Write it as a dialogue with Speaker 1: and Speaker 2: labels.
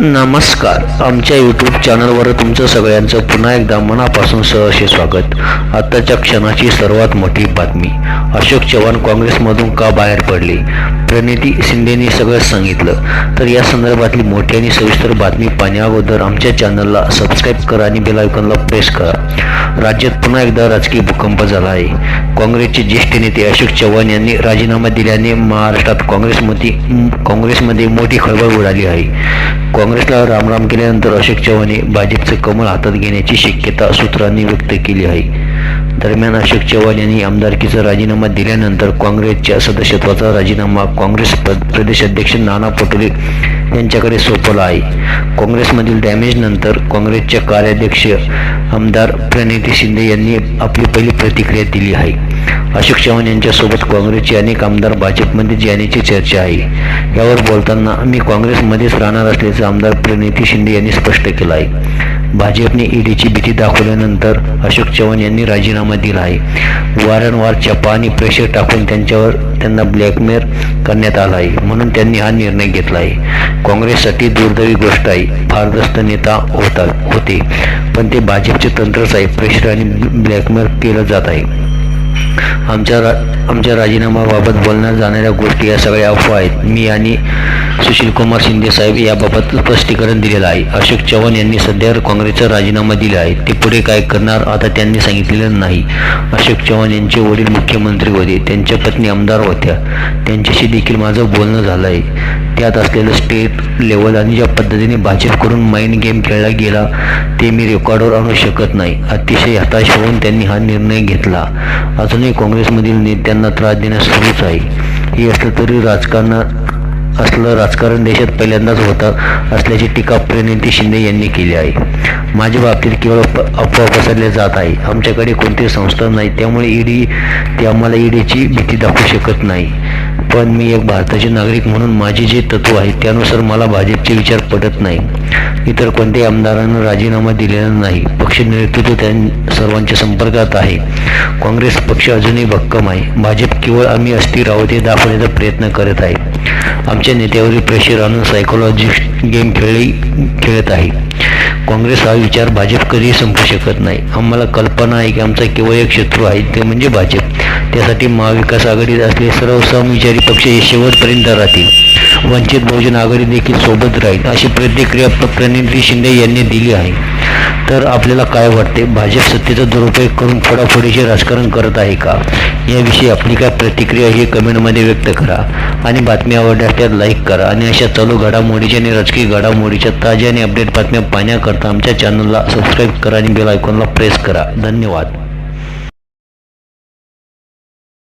Speaker 1: नमस्कार. आमच्या यूट्यूब चॅनलवर तुमचं सगळ्यांचं पुन्हा एकदा मनापासून सहर्ष स्वागत. आत्ताच्या क्षणाची सर्वात मोठी बातमी. अशोक चव्हाण काँग्रेसमधून का बाहेर पडले? प्रणिती शिंदेनी सगळं सांगितलं. तर या संदर्भातली मोठी आणि सविस्तर बातमी पाहण्याअगोदर आमच्या चॅनलला सबस्क्राईब करा आणि बेलायकनला प्रेस करा. राज्यात पुन्हा एकदा राजकीय भूकंप झाला आहे. काँग्रेसचे ज्येष्ठ नेते अशोक चव्हाण यांनी राजीनामा दिल्याने महाराष्ट्रात काँग्रेसमध्ये काँग्रेसमध्ये मोठी खळबळ उडाली आहे. काँग्रेसला रामराम केल्यानंतर अशोक चव्हाण हे भाजपचं कमळ हातात घेण्याची शक्यता सूत्रांनी व्यक्त केली आहे. दरम्यान अशोक चव्हाण यांनी आमदारकीचा राजीनामा दिल्यानंतर काँग्रेसच्या सदस्यत्वाचा राजीनामा काँग्रेस प्र- नाना पटोले यांच्याकडे सोपवला आहे. काँग्रेसमधील डॅमेजनंतर काँग्रेसच्या कार्याध्यक्ष आमदार प्रणिती शिंदे यांनी आपली पहिली प्रतिक्रिया दिली आहे. अशोक चव्हाण यांच्यासोबत काँग्रेसचे अनेक आमदार भाजपमध्ये जाण्याची चर्चा आहे. यावर बोलताना मी काँग्रेसमध्येच राहणार असल्याचं आमदार प्रणिती शिंदे यांनी स्पष्ट केलं आहे. भाजपने ईडीची भीती दाखवल्यानंतर अशोक चव्हाण यांनी राजीनामा दिला आहे. वारंवार चपा आणि प्रेशर टाकून त्यांच्यावर त्यांना ब्लॅकमेल करण्यात आला आहे. म्हणून त्यांनी हा निर्णय घेतला आहे. काँग्रेससाठी दुर्दैवी गोष्ट आहे. भारदस्त नेता होता होते. पण ते भाजपचे तंत्रच आहे प्रेशर आणि ब्लॅकमेल केलं जात आहे. आमच्या रा आमच्या राजीनामाबाबत बोलण्यात जाणाऱ्या गोष्टी या सगळ्या अफवा आहेत. मी आणि सुशील कुमार शिंदे साहेब याबाबत स्पष्टीकरण दिलेलं आहे. अशोक चव्हाण यांनी सध्या काँग्रेसचा राजीनामा दिला आहे. ते पुढे काय करणार आता त्यांनी सांगितलेलं नाही. अशोक चव्हाण यांचे वडील मुख्यमंत्री होते. त्यांच्या पत्नी आमदार होत्या. त्यांच्याशी देखील माझं बोलणं झालं आहे त्यात असलेलं स्टेट लेवल आणि ज्या पद्धतीने भाजपकडून माइंड गेम खेळला गेला ते मी रेकॉर्डवर आणू शकत नाही. अतिशय हताश होऊन त्यांनी हा निर्णय घेतला. अजूनही काँग्रेसमधील नेत्यांना त्रास देण्यास सुरूच आहे. हे असलं तरी राजकारणात असलं राजकारण देशात पहिल्यांदाच होता असल्याची टीका प्रणिती शिंदे यांनी केली आहे. माझ्या बाबतीत केवळ प- अफवा पसरल्या जात आहे. आमच्याकडे कोणती संस्था नाही त्यामुळे ईडी ते आम्हाला ईडीची भीती दाखवू शकत नाही. पण मी एक भारताचे नागरिक म्हणून माझे जे तत्व आहे त्यानुसार मला भाजपचे विचार पडत नाही. इतर कोणत्याही आमदारांना राजीनामा दिलेला नाही. पक्ष नेतृत्व त्या सर्वांच्या संपर्कात आहे. काँग्रेस पक्ष अजूनही भक्कम आहे. भाजप केवळ आम्ही अस्थिर आहोत हे दाखवण्याचा प्रयत्न करत आहे. आमच्या नेत्यावरील प्रेशर आणून सायकोलॉजिस्ट गेम खेळी खेळत आहे. काँग्रेस हा विचार भाजप कधीही संपू शकत नाही. आम्हाला कल्पना आहे की आमचा केवळ एक शत्रू आहे ते म्हणजे भाजप. त्यासाठी महाविकास आघाडीत असलेले सर्व समविचारी पक्ष हे शेवटपर्यंत राहतील. वंचित बहुजन आघाडी देखील सोबत राहील अशी प्रतिक्रिया प्रणिती शिंदे यांनी दिली आहे. तर आपल्याला काय वाटते? भाजप सत्तेचा दुरुपयोग करून फोडाफोडीचे राजकारण करत आहे का? याविषयी आपली काय प्रतिक्रिया ही कमेंटमध्ये व्यक्त करा आणि बातमी आवडल्यास त्यात लाईक करा आणि अशा चालू घडामोडीच्या आणि राजकीय घडामोडीच्या ताज्या आणि अपडेट बातम्या पाहण्याकरता आमच्या चॅनलला सबस्क्राईब करा आणि बेल आयकॉनला प्रेस करा. धन्यवाद.